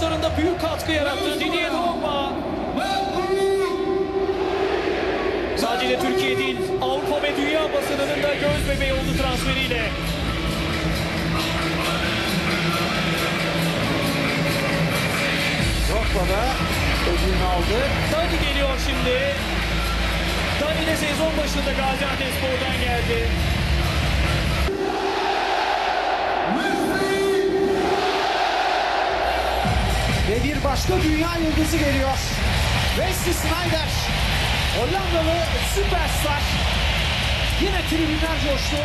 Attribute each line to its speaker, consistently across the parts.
Speaker 1: maçlarında büyük katkı yarattı. Didier Drogba sadece Türkiye değil Avrupa ve Dünya basınının da göz bebeği oldu transferiyle.
Speaker 2: Drogba da ödülünü aldı.
Speaker 1: Dani geliyor şimdi. Dani de sezon başında Gaziantepspor'dan geldi.
Speaker 2: Başka dünya yıldızı geliyor. Wesley Sneijder. Hollandalı süperstar. Yine tribünler coştu.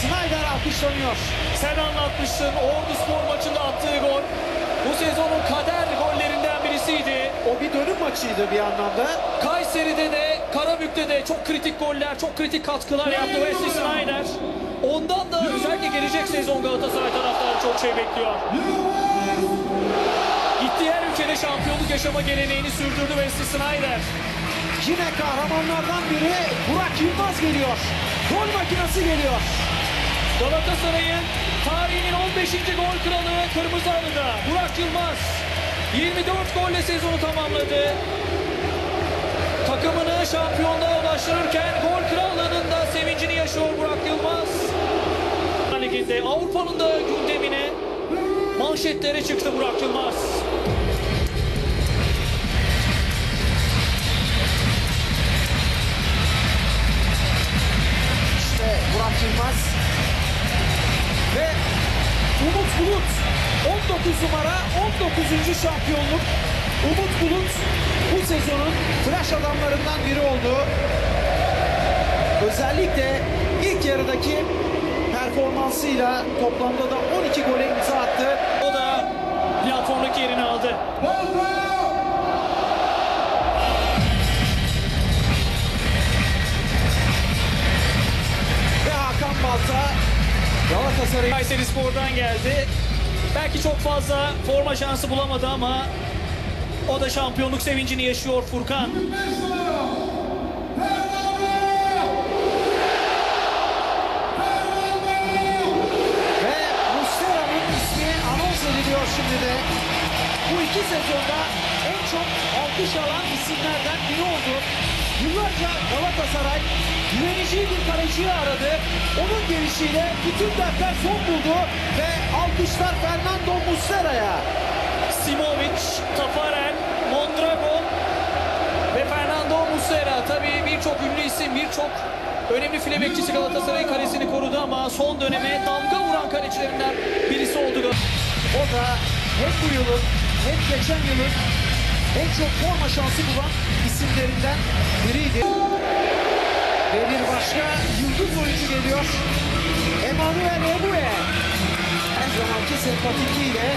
Speaker 2: Sneijder alkışlanıyor.
Speaker 1: Sen anlatmıştın Ordu Spor maçında attığı gol. Bu sezonun kader gollerinden birisiydi.
Speaker 2: O bir dönüm maçıydı bir anlamda.
Speaker 1: Kayseri'de de Karabük'te de çok kritik goller, çok kritik katkılar yaptı Wesley Sneijder. Ondan da özellikle gelecek sezon Galatasaray taraftarı çok şey bekliyor. Şampiyonluk yaşama geleneğini sürdürdü Wesley Sneijder.
Speaker 2: Yine kahramanlardan biri Burak Yılmaz geliyor. Gol makinesi geliyor.
Speaker 1: Galatasaray'ın tarihinin 15. gol kralı Kırmızı Halı'da Burak Yılmaz 24 golle sezonu tamamladı. Takımını şampiyonluğa ulaştırırken gol krallığının da sevincini yaşıyor Burak Yılmaz. Liginde Avrupa'nın da gündemine manşetlere çıktı Burak Yılmaz.
Speaker 2: Numara 19. şampiyonluk. Umut Bulut bu sezonun flash adamlarından biri oldu. Özellikle ilk yarıdaki performansıyla toplamda da 12 gole imza attı.
Speaker 1: O da platformdaki yerini aldı.
Speaker 2: Ve Hakan Balta Galatasaray'ı
Speaker 1: Kayseri Spor'dan geldi. Belki çok fazla forma şansı bulamadı ama o da şampiyonluk sevincini yaşıyor Furkan.
Speaker 2: Ve Muslera'nın ismi anons ediliyor şimdi de. Bu iki sezonda en çok alkış alan isimlerden biri oldu. Yıllarca Galatasaray güveneceği bir kaleciyi aradı. Onun gelişiyle bütün dertler son buldu ve alkışlar Fernando Muslera'ya.
Speaker 1: Simovic, Tafarel, Mondragon ve Fernando Muslera. Tabii birçok ünlü isim, birçok önemli file bekçisi Galatasaray'ın kalesini korudu ama son döneme damga vuran kalecilerinden birisi oldu.
Speaker 2: O da hem bu yılın hem geçen yılın en çok forma şansı bulan isimlerinden biriydi. Ve bir başka yıldız oyuncu geliyor. Emmanuel Ebue. Her zamanki sempatikliğiyle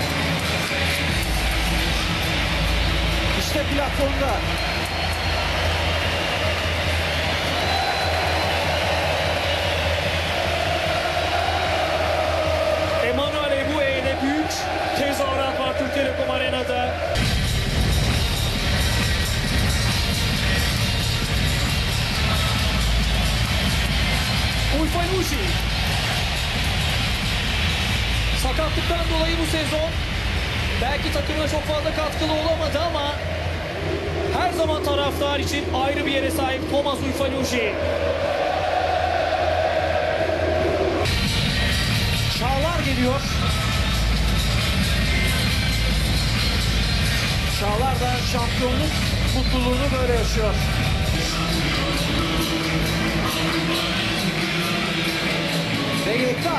Speaker 2: işte platformda.
Speaker 1: Ulfaluji. Sakatlıktan dolayı bu sezon belki takımına çok fazla katkılı olamadı ama her zaman taraftar için ayrı bir yere sahip Thomas Ulfaluji.
Speaker 2: Çağlar geliyor. Çağlar da şampiyonluk mutluluğunu böyle yaşıyor. Ve Yekta.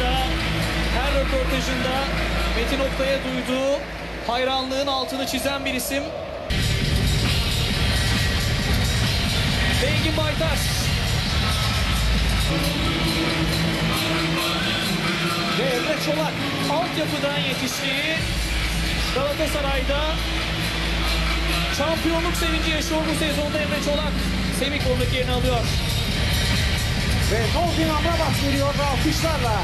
Speaker 1: Da her röportajında Metin Oktay'a duyduğu hayranlığın altını çizen bir isim. Engin Baytaş.
Speaker 2: Ve Emre Çolak.
Speaker 1: Altyapıdan yetiştiği Galatasaray'da şampiyonluk sevinci yaşıyor bu sezonda Emre Çolak. Semih yerini alıyor.
Speaker 2: Ve Nordin Amrabat geliyor alkışlarla.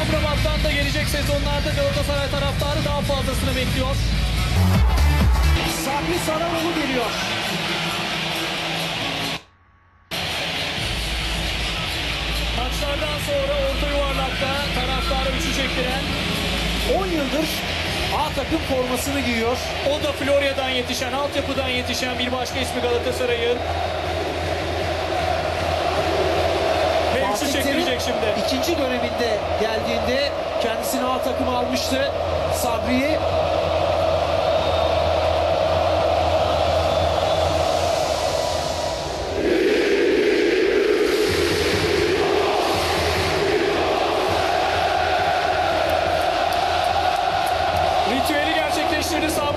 Speaker 1: Amrabat'tan da gelecek sezonlarda Galatasaray taraftarı daha fazlasını bekliyor.
Speaker 2: Sabri Sarıoğlu geliyor.
Speaker 1: Maçlardan sonra orta yuvarlakta taraftarı 3. hissettiren
Speaker 2: 10 yıldır A takım formasını giyiyor.
Speaker 1: o da Florya'dan yetişen, altyapıdan yetişen bir başka ismi Galatasaray'ın.
Speaker 2: Terim
Speaker 1: çekilecek şimdi.
Speaker 2: ikinci döneminde geldiğinde kendisini A takıma almıştı. Sabri'yi
Speaker 1: Ritüeli gerçekleştirdi Sabri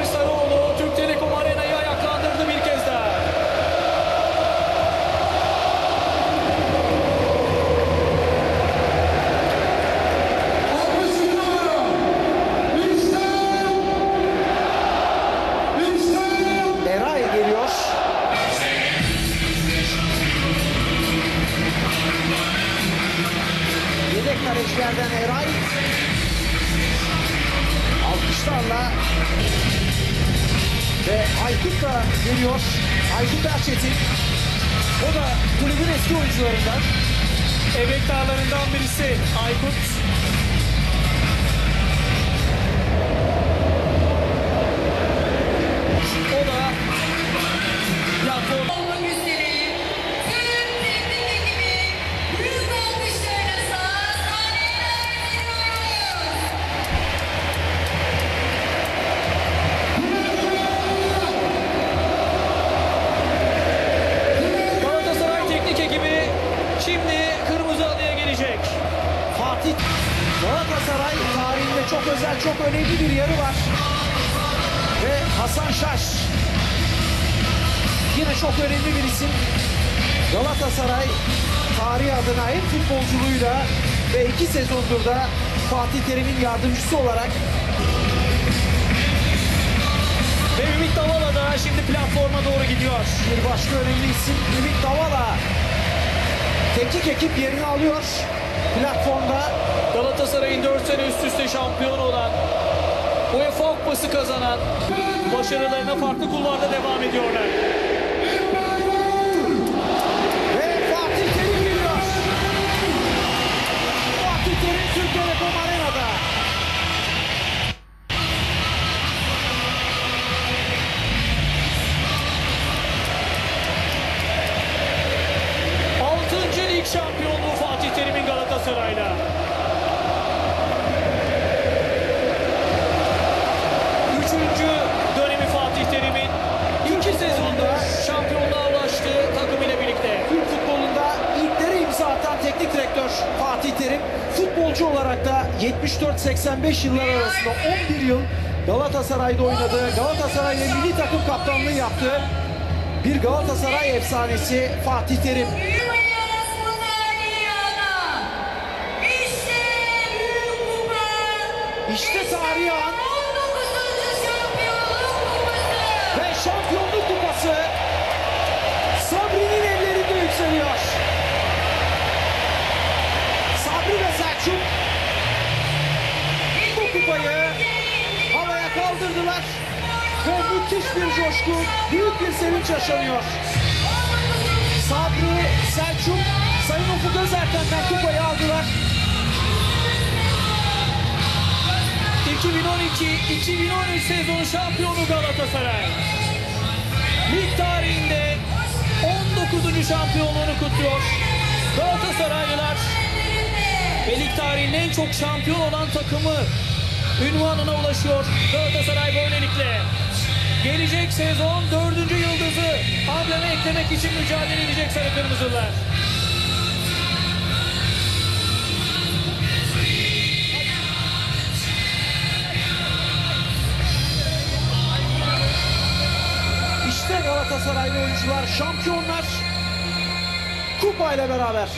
Speaker 2: Aykut da geliyor. Aykut Erçetin. O da kulübün eski oyuncularından.
Speaker 1: Emektarlarından birisi Aykut.
Speaker 2: Çok önemli bir yarı var. Ve Hasan Şaş yine çok önemli bir isim. Galatasaray tarihi adına hem futbolculuğuyla ve iki sezondur da Fatih Terim'in yardımcısı olarak
Speaker 1: Ve Ümit Davala da şimdi platforma doğru gidiyor.
Speaker 2: bir başka önemli isim Ümit Davala. Teknik ekip yerini alıyor platformda.
Speaker 1: Galatasaray'ın 4 sene üst üste şampiyon olan UEFA Kupası kazanan başarılarına farklı kulvarda devam ediyorlar.
Speaker 2: 74-85 yıllar arasında 11 yıl Galatasaray'da oynadığı, Galatasaray ve milli takım kaptanlığı yaptığı bir Galatasaray efsanesi Fatih Terim.
Speaker 3: İşte
Speaker 2: tarihi an kaldırdılar ve müthiş bir coşku, büyük bir sevinç yaşanıyor. Sabri, Selçuk, Sayın Ufuk Özerten'den kupayı aldılar.
Speaker 1: 2012-2013 sezon şampiyonu Galatasaray. Lig tarihinde 19. şampiyonluğunu kutluyor. Galatasaraylılar ve lig tarihinin en çok şampiyon olan takımı ünvanına ulaşıyor. Galatasaray böylelikle gelecek sezon dördüncü yıldızı ambleme eklemek için mücadele edecek Sarı Kırmızılar.
Speaker 2: İşte Galatasaraylı oyuncular şampiyonlar kupayla beraber.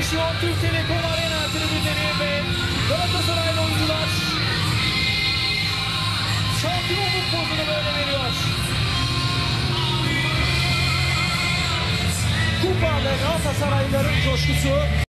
Speaker 1: Coşuyor Türk Telekom Arena tribünleri ve Galatasaraylı oyuncular şampiyonluk pozunu böyle veriyor.
Speaker 2: Kupa ve Galatasaraylıların coşkusu